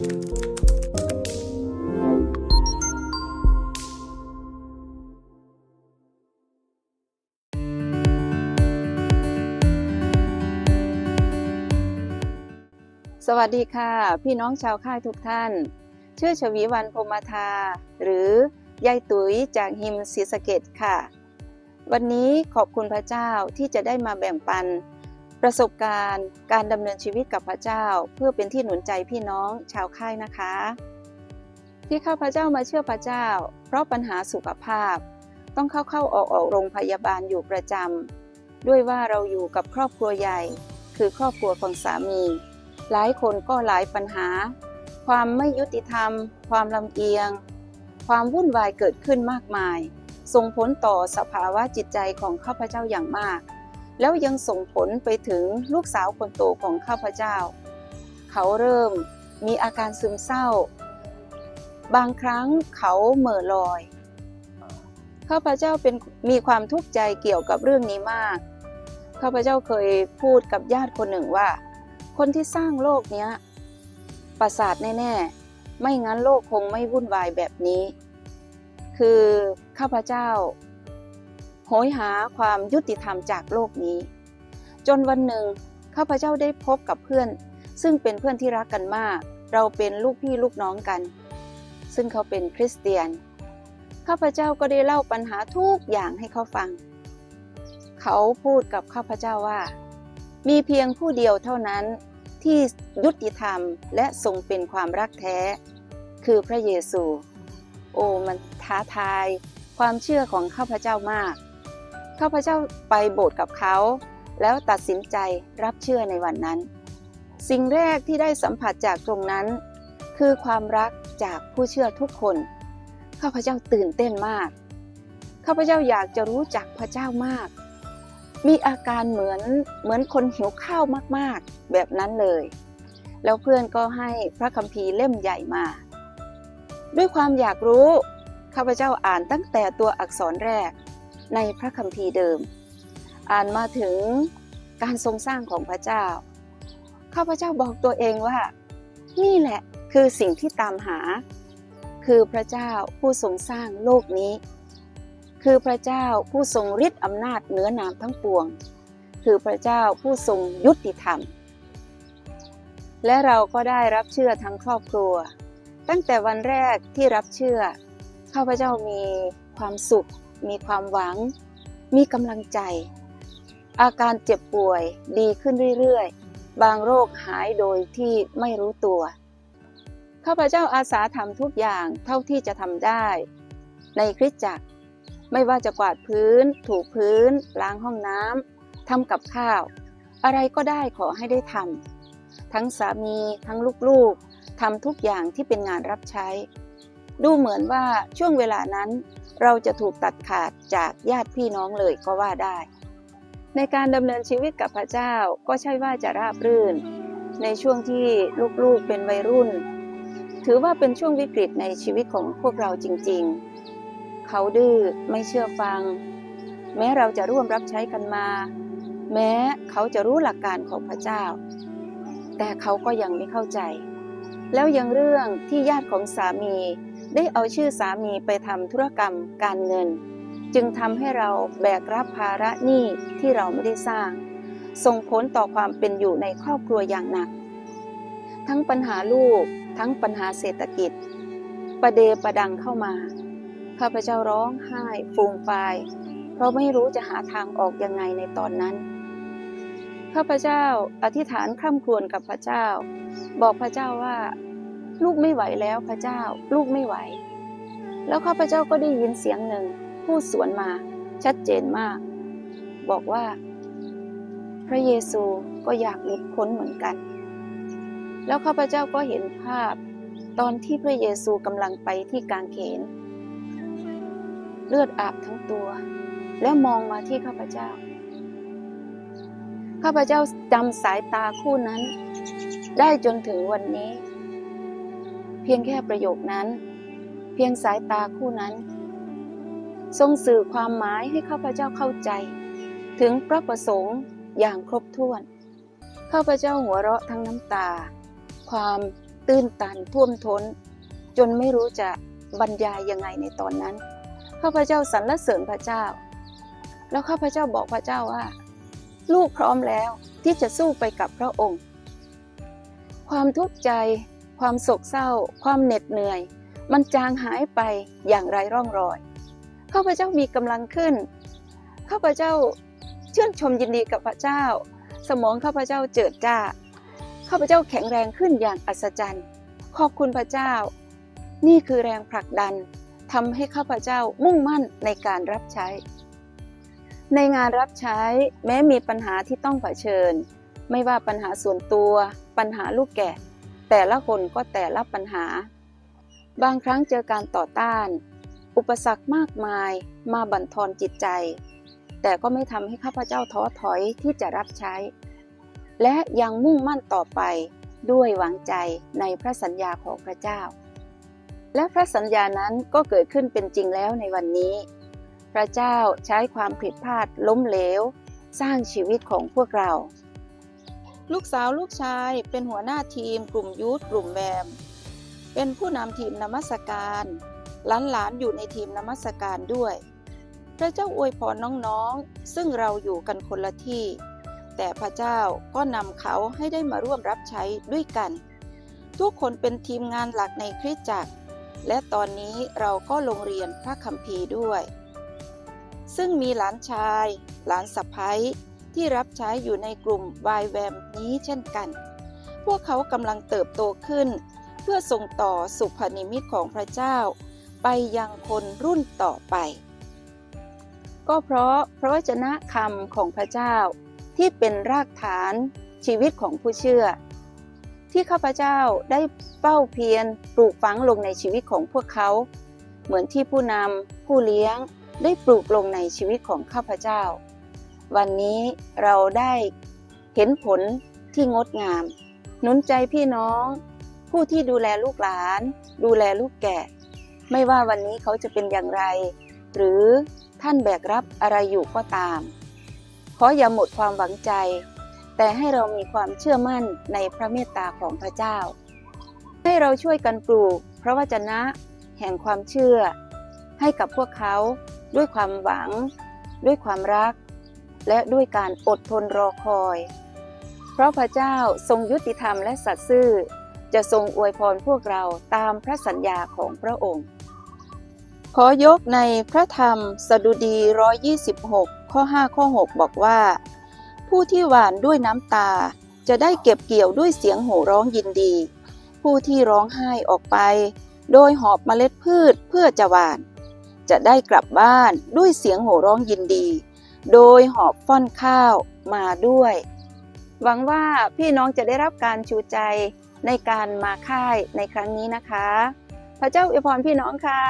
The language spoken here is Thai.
สวัสดีค่ะ พี่น้องชาวค่ายทุกท่าน ชื่อชวีวันพรมทาหรือยายตุ๋ยจากหิมศรีสะเกดค่ะ วันนี้ขอบคุณพระเจ้าที่จะได้มาแบ่งปัน ประสบการณ์ การดำเนินชีวิตกับพระเจ้า เพื่อเป็นที่หนุนใจพี่น้องชาวค่ายนะคะ ที่ข้าพระเจ้ามาเชื่อพระเจ้า เพราะปัญหาสุขภาพ ต้องเข้าเข้าออกออกโรงพยาบาลอยู่ประจำด้วยว่าเราอยู่กับครอบครัวใหญ่ คือครอบครัวของสามี หลายคนก็หลายปัญหา ความไม่ยุติธรรม ความลำเอียง ความวุ่นวายเกิดขึ้นมากมาย ส่งผลต่อสภาวะจิตใจของข้าพเจ้าอย่างมาก แล้วยังส่งผลไปถึงลูกสาวคนโตของข้าพเจ้า เขาเริ่มมีอาการซึมเศร้า บางครั้งเขาเหม่อลอย ข้าพเจ้าเป็นมีความทุกข์ใจเกี่ยวกับเรื่องนี้มาก ข้าพเจ้าเคยพูดกับญาติคนหนึ่งว่า คนที่สร้างโลกนี้ประสาทแน่ๆ ไม่งั้นโลกคงไม่วุ่นวายแบบนี้ คือข้าพเจ้า โหยหาความยุติธรรมจากโลกนี้ จนวันหนึ่งข้าพเจ้าได้พบกับเพื่อน ซึ่งเป็นเพื่อนที่รักกันมาก เราเป็นลูกพี่ลูกน้องกัน ซึ่งเขาเป็นคริสเตียน ข้าพเจ้าก็ได้เล่าปัญหาทุกอย่างให้เขาฟัง เขาพูดกับข้าพเจ้าว่า มีเพียงผู้เดียวเท่านั้นที่ยุติธรรมและทรงเป็นความรักแท้ คือพระเยซู โอ้มันท้าทายความเชื่อของข้าพเจ้ามาก ข้าพเจ้าไปโบสถ์กับเขา แล้วตัดสินใจรับเชื่อในวันนั้น สิ่งแรกที่ได้สัมผัสจากตรงนั้น คือความรักจากผู้เชื่อทุกคน ข้าพเจ้าตื่นเต้นมาก ข้าพเจ้าอยากจะรู้จักพระเจ้ามาก มีอาการเหมือนเหมือนคนหิวข้าวมากๆ แบบนั้นเลย แล้วเพื่อนก็ให้พระคัมภีร์เล่มใหญ่มา ด้วยความอยากรู้ ข้าพเจ้าอ่านตั้งแต่ตัวอักษรแรก ในพระคัมภีร์เดิม อ่านมาถึงการทรงสร้างของพระเจ้า ข้าพเจ้าบอกตัวเองว่า นี่แหละคือสิ่งที่ตามหา คือพระเจ้าผู้ทรงสร้างโลกนี้ คือพระเจ้าผู้ทรงฤทธิ์อำนาจเหนือนามทั้งปวง คือพระเจ้าผู้ทรงยุติธรรม และเราก็ได้รับเชื่อทั้งครอบครัว ตั้งแต่วันแรกที่รับเชื่อ ข้าพเจ้ามีความสุข มีความหวัง มีกำลังใจ อาการเจ็บป่วยดีขึ้นเรื่อยๆ บางโรคหายโดยที่ไม่รู้ตัว ข้าพเจ้าอาสาทำทุกอย่างเท่าที่จะทำได้ ในคริสตจักรไม่ว่าจะกวาดพื้น ถูพื้น ล้างห้องน้ำทำกับข้าว อะไรก็ได้ขอให้ได้ทำทั้งสามีทั้งลูกๆทำทุกอย่างที่เป็นงานรับใช้ ดูเหมือนว่าช่วงเวลานั้น เราจะถูกตัดขาดจากญาติพี่น้องเลยก็ว่าได้ ในการดำเนินชีวิตกับพระเจ้าก็ใช่ว่าจะราบรื่น ในช่วงที่ลูกๆเป็นวัยรุ่น ถือว่าเป็นช่วงวิกฤตในชีวิตของพวกเราจริงๆ เขาดื้อไม่เชื่อฟัง แม้เราจะร่วมรับใช้กันมา แม้เขาจะรู้หลักการของพระเจ้า แต่เขาก็ยังไม่เข้าใจ แล้วยังเรื่องที่ญาติของสามี ได้เอาชื่อสามีไปทำธุรกรรมการเงิน จึงทำให้เราแบกรับภาระหนี้ที่เราไม่ได้สร้าง ส่งผลต่อความเป็นอยู่ในครอบครัวอย่างหนัก ทั้งปัญหาลูกทั้งปัญหาเศรษฐกิจ ประเดประดังเข้ามา ข้าพเจ้าร้องไห้ฟูมฟายเพราะไม่รู้จะหาทางออกยังไงในตอนนั้นข้าพเจ้าอธิษฐานคร่ำครวญกับพระเจ้า บอกพระเจ้าว่า ลูกไม่ไหวแล้วพระเจ้า ลูกไม่ไหว แล้วข้าพเจ้าก็ได้ยินเสียงหนึ่งพูดสวนมา ชัดเจนมาก บอกว่า พระเยซูก็อยากหลุดพ้นเหมือนกัน แล้วข้าพเจ้าก็เห็นภาพ ตอนที่พระเยซูกำลังไปที่กางเขน เลือดอาบทั้งตัว แล้วมองมาที่ข้าพเจ้าข้าพเจ้าจำสายตาคู่นั้น ได้จนถึงวันนี้ เพียงแค่ประโยคนั้น เพียงสายตาคู่นั้น ทรงสื่อความหมายให้ข้าพเจ้าเข้าใจ ถึงพระประสงค์อย่างครบถ้วนข้าพเจ้าหัวเราะทั้งน้ำตา ความตื้นตันท่วมท้น จนไม่รู้จะบรรยายยังไงในตอนนั้นข้าพเจ้าสรรเสริญพระเจ้า แล้วข้าพเจ้าบอกพระเจ้าว่า ลูกพร้อมแล้วที่จะสู้ไปกับพระองค์ ความทุกข์ใจ ความโศกเศร้า ความเหน็ดเหนื่อย มันจางหายไปอย่างไรร่องรอย ข้าพเจ้ามีกำลังขึ้น ข้าพเจ้าเชื่นชมยินดีกับพระเจ้า สมองข้าพเจ้าเจิดจ้า ข้าพเจ้าแข็งแรงขึ้นอย่างอัศจรรย์ ขอบคุณพระเจ้า นี่คือแรงผลักดันทำให้ข้าพเจ้ามุ่งมั่นในการรับใช้ ในงานรับใช้แม้มีปัญหาที่ต้องเผชิญ ไม่ว่าปัญหาส่วนตัว ปัญหาลูกแก่ แต่ละคนก็แต่ละปัญหา บางครั้งเจอการต่อต้าน อุปสรรคมากมายมาบั่นทอนจิตใจ แต่ก็ไม่ทำให้ข้าพเจ้าท้อถอยที่จะรับใช้ และยังมุ่งมั่นต่อไปด้วยหวังใจในพระสัญญาของพระเจ้า และพระสัญญานั้นก็เกิดขึ้นเป็นจริงแล้วในวันนี้ พระเจ้าใช้ความผิดพลาดล้มเหลว สร้างชีวิตของพวกเรา ลูกสาวลูกชายเป็นหัวหน้าทีม กลุ่มยูทกลุ่มแวม เป็นผู้นำทีมนมัสการหลานๆอยู่ในทีมนมัสการด้วย พระเจ้าอวยพรน้องๆ ซึ่งเราอยู่กันคนละที่ แต่พระเจ้าก็นำเขาให้ได้มาร่วมรับใช้ด้วยกัน ทุกคนเป็นทีมงานหลักในคริสตจักร และตอนนี้เราก็ลงเรียนพระคัมภีร์ด้วย ซึ่งมีหลานชาย หลานสะพ้ย ที่รับใช้อยู่ในกลุ่มวายแวมนี้เช่นกัน พวกเขากำลังเติบโตขึ้น เพื่อส่งต่อสุพนิมิตของพระเจ้า ไปยังคนรุ่นต่อไป ก็เพราะพระวจนะคำของพระเจ้าที่เป็นรากฐานชีวิตของผู้เชื่อ ที่ข้าพเจ้าได้เฝ้าเพียรปลูกฝังลงในชีวิตของพวกเขา เหมือนที่ผู้นำผู้เลี้ยงได้ปลูกลงในชีวิตของข้าพเจ้า วันนี้เราได้เห็นผลที่งดงาม หนุนใจพี่น้อง ผู้ที่ดูแลลูกหลาน ดูแลลูกแก่ไม่ว่าวันนี้เขาจะเป็นอย่างไร หรือท่านแบกรับอะไรอยู่ก็ตาม ขออย่าหมดความหวังใจ แต่ให้เรามีความเชื่อมั่นในพระเมตตาของพระเจ้า ให้เราช่วยกันปลูกพระวจนะ แห่งความเชื่อ ให้กับพวกเขาด้วยความหวัง ด้วยความรัก และด้วยการอดทนรอคอย เพราะพระเจ้าทรงยุติธรรมและสัตย์ซื่อ จะทรงอวยพรพวกเราตามพระสัญญาของพระองค์ ขอยกในพระธรรมสดุดี 126 ข้อ 5 ข้อ 6 บอกว่า ผู้ที่หวานด้วยน้ำตาจะได้เก็บเกี่ยวด้วยเสียงโห่ร้องยินดี ผู้ที่ร้องไห้ออกไป โดยหอบเมล็ดพืชเพื่อจะหวาน จะได้กลับบ้านด้วยเสียงโห่ร้องยินดี โดยหอบฟ่อนข้าวมาด้วย หวังว่าพี่น้องจะได้รับการชูใจในการมาค่ายในครั้งนี้นะคะ พระเจ้าอวยพรพี่น้องค่ะ